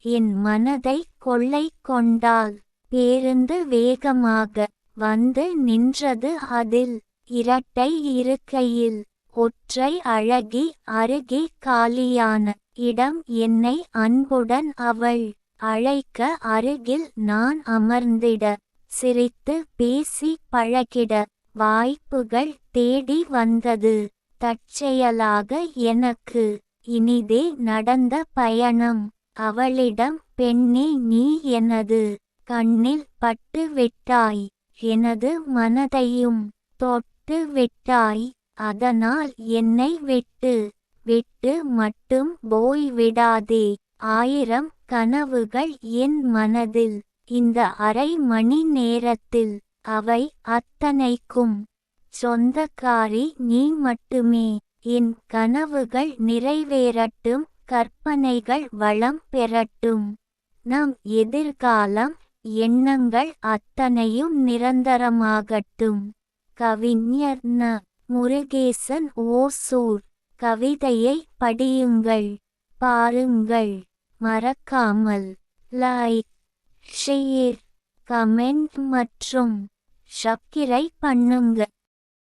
என் மனதை கொள்ளை கொண்டாள். பேருந்து வேகமாக வந்து நின்றது அதில். இரட்டை இருக்கையில் ஒற்றை அழகி அருகே காலியான இடம் என்னை அன்புடன் அவள் அழைக்க அருகில் நான் அமர்ந்திட சிரித்து பேசி பழகிட வாய்ப்புகள் தேடி வந்தது. தற்செயலாக எனக்கு இனிதே நடந்த பயணம். அவளிடம் பெண்ணே நீ எனது கண்ணில் பட்டு விட்டாய் எனது மனதையும் தொட்டு விட்டாய் அதனால் என்னை விட்டு விட்டு மட்டும் போய் விடாதே. ஆயிரம் கனவுகள் என் மனதில் இந்த அரை மணி நேரத்தில் அவை அத்தனைக்கும். சொந்தக்காரி நீ மட்டுமே என் கனவுகள் நிறைவேறட்டும் கற்பனைகள் வளம் பெறட்டும். நம் எதிர்காலம் எண்ணங்கள் அத்தனையும் நிரந்தரமாகட்டும். கவிஞர் ந. முருகேசன் ஓசூர். கவிதையை படியுங்கள். பாருங்கள். மறக்காமல் லைக் ஷேர் கமெண்ட் மற்றும் சப்கிரை பண்ணுங்க.